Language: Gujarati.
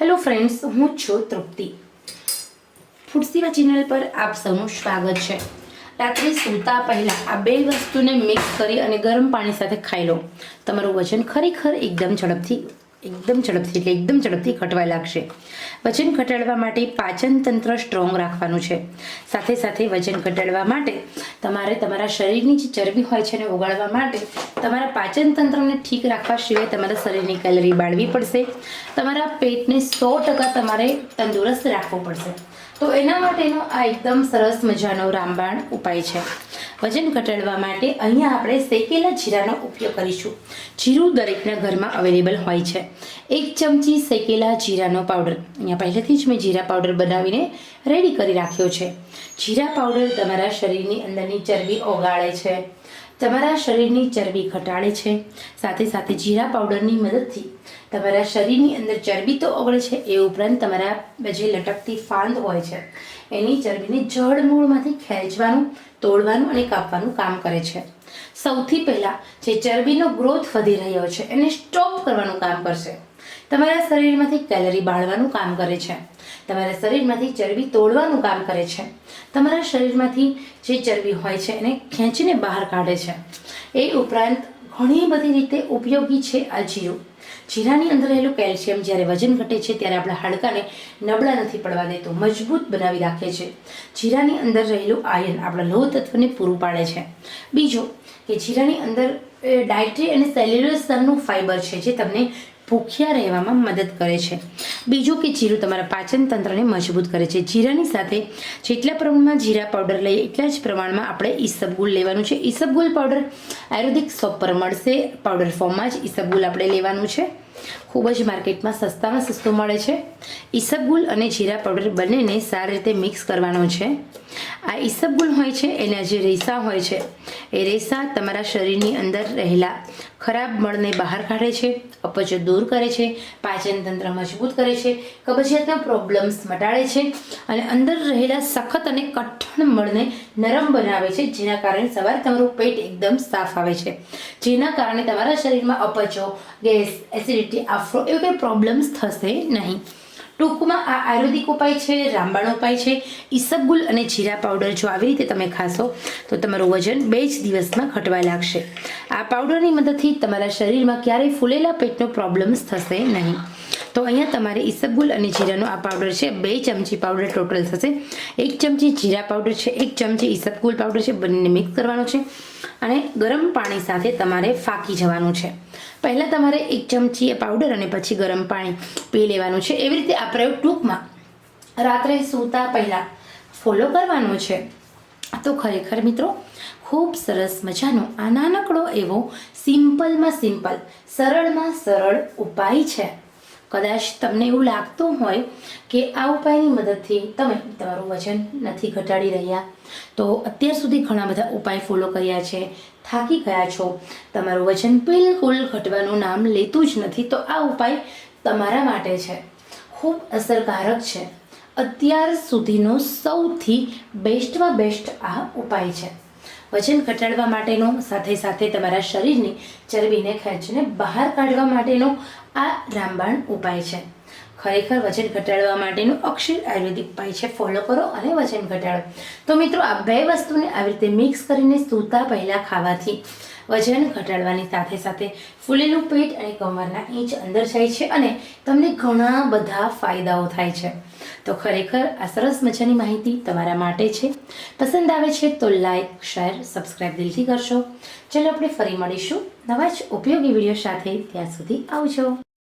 હેલો ફ્રેન્ડ્સ હું છું તૃપ્તિ. ફૂડસીવા ચેનલ પર આપ સૌનું સ્વાગત છે. રાત્રે સૂતા પહેલાં આ બે વસ્તુને મિક્સ કરી અને ગરમ પાણી સાથે ખાઈ લો. તમારું વજન ખરેખર એકદમ ઝડપથી એકદમ ઝડપથી એટલે એકદમ ઝડપથી ઘટવા લાગશે. વજન ઘટાડવા માટે પાચન તંત્ર સ્ટ્રોંગ રાખવાનું છે. સાથે સાથે વજન ઘટાડવા માટે તમારે તમારા શરીરની જે ચરબી હોય છે એને ઓગાળવા માટે તમારા પાચન તંત્રને ઠીક રાખવા સિવાય તમારા શરીરની કેલરી બાળવી પડશે. તમારા પેટને સો ટકા તમારે તંદુરસ્ત રાખવું પડશે. તો એના માટેનો આ એકદમ સરસ મજાનો રામબાણ ઉપાય છે. વજન ઘટાડવા માટે અહીંયા આપણે શેકેલા જીરાનો ઉપયોગ કરીશું. જીરું દરેકના ઘરમાં અવેલેબલ હોય છે. એક ચમચી શેકેલા જીરાનો પાવડર અહીંયા પહેલેથી જ મેં જીરા પાવડર બનાવીને રેડી કરી રાખ્યો છે. જીરા પાવડર તમારા શરીરની અંદરની ચરબી ઓગાળે છે. તમારા શરીરની ચરબી ઘટાડે છે. સાથે સાથે જીરા પાવડરની મદદથી તમારા શરીરની અંદર ચરબી તો ઓગળે છે એ ઉપરાંત તમારા જે લટકતી ફાંદ હોય છે, એની ચરબીને જળ મૂળમાંથી ખેંચવાનું, તોડવાનું અને કાપવાનું કામ કરે છે. સૌથી પહેલાં જે ચરબીનો ગ્રોથ વધી રહ્યો છે, એને સ્ટોપ કરવાનું કામ કરશે. તમારા શરીરમાંથી કેલરી બાળવાનું કામ કરે છે. તમારા શરીરમાંથી ચરબી તોડવાનું કામ કરે છે. તમારા શરીરમાંથી જે ચરબી હોય છે, એને ખેંચીને બહાર કાઢે છે. એ ઉપરાંત ઘણી બધી રીતે ઉપયોગી છે આ જીરું. જીરાની અંદર રહેલું કેલ્શિયમ જ્યારે વજન ઘટે છે, ત્યારે આપણા હાડકાને નબળા નથી પડવા દેતું, મજબૂત બનાવી રાખે છે. જીરાની અંદર રહેલું આયન આપણા લોહ તત્વને પૂરું પાડે છે. બીજું કે જીરાની અંદર ડાયટરી અને સેલ્યુલર સ્તરનું ફાઇબર છે જે તમને ભૂખ્યા રહેવામાં મદદ કરે છે. બીજું કે જીરું તમારા પાચન તંત્રને મજબૂત કરે છે. જીરાની સાથે જેટલા પ્રમાણમાં જીરા પાવડર લઈએ, એટલા જ પ્રમાણમાં આપણે ઈસબગુલ લેવાનું છે. ઈસબગુલ પાવડર આયુર્વેદિક શોપ પર મળશે. પાવડર ફોર્મમાં જ ઈસબગુલ આપણે લેવાનું છે. ખૂબ જ માર્કેટમાં સસ્તામાં સસ્તું મળે છે. ઈસબગુલ અને જીરા પાવડર બંનેને સારી રીતે મિક્સ કરવાનો છે. આ ઈસબગુલ હોય છે, એના જે રેસા હોય છે, એ રેસા તમારા શરીરની અંદર રહેલા ખરાબ મળને બહાર કાઢે છે, અપચો દૂર કરે છે, પાચન તંત્ર મજબૂત કરે છે, કબજિયાતના પ્રોબ્લેમ્સ મટાડે છે અને અંદર રહેલા સખત અને કઠણ મળને નરમ બનાવે છે, જેના કારણે સવારે તમારું પેટ એકદમ સાફ આવે છે, જેના કારણે તમારા શરીરમાં અપચો, ગેસ એસિડિટી આફ્રો એવું કંઈ પ્રોબ્લેમ્સ થશે નહીં. ટૂંકમાં આ આયુર્વેદિક ઉપાય છે, રામબાણ ઉપાય છે ઈસબગુલ અને જીરા પાવડર જો આવી રીતે તમે ખાશો, તો તમારું વજન બે જ દિવસમાં ઘટવા લાગશે. આ પાવડરની મદદથી તમારા શરીરમાં ક્યારેય ફૂલેલા પેટનો પ્રોબ્લેમ્સ થશે નહીં. તો અહીંયા તમારે ઈસબગુલ અને જીરાનો આ પાવડર છે. બે ચમચી પાવડર ટોટલ થશે. એક ચમચી જીરા પાવડર છે. એક ચમચી ઈસબગુલ પાવડર છે. બંનેને મિક્સ કરવાનો છે. અને ગરમ પાણી સાથે તમારે ફાંકી જવાનું છે. પહેલાં તમારે એક ચમચી પાવડર અને પછી ગરમ પાણી પી લેવાનું છે. એવી રીતે આ પ્રયોગ ટૂંકમાં રાત્રે સૂતા પહેલાં ફોલો કરવાનો છે. તો ખરેખર મિત્રો, ખૂબ સરસ મજાનો, આ નાનકડો એવો સિમ્પલમાં સિમ્પલ સરળમાં સરળ ઉપાય છે. કદાચ તમને એવું લાગતું હોય કે આ ઉપાયની મદદથી તમે તમારું વજન નથી ઘટાડી રહ્યા, તો અત્યાર સુધી ઘણા બધા ઉપાય ફોલો કર્યા છે. થાકી ગયા છો. તમારું વજન બિલકુલ ઘટવાનું નામ લેતું જ નથી, તો આ ઉપાય તમારા માટે છે. ખૂબ અસરકારક છે. અત્યાર સુધીનો સૌથી બેસ્ટમાં બેસ્ટ આ ઉપાય છે. વજન ઘટાડવા માટેનો, સાથે સાથે તમારા શરીરની ચરબીને ખેંચીને બહાર કાઢવા માટેનો આ રામબાણ ઉપાય છે. ખરેખર વજન ઘટાડવા માટેનું અક્ષર આયુર્વેદિક ઉપાય છે. ફોલો કરો અને વજન ઘટાડો. તો મિત્રો, આ બે વસ્તુને આવી રીતે મિક્સ કરીને સૂતા પહેલાં ખાવાથી વજન ઘટાડવાની સાથે સાથે ફૂલેલું પેટ અને કમરના ઈંચ અંદર જાય છે અને તમને ઘણા બધા ફાયદાઓ થાય છે. તો ખરેખર આ સરસ મજાની માહિતી તમારા માટે છે. પસંદ આવે છે તો લાઈક શેર સબસ્ક્રાઈબ દિલથી કરશો ચલો આપણે ફરી મળીશું નવા જ ઉપયોગી વીડિયો સાથે. ત્યાં સુધી આવજો.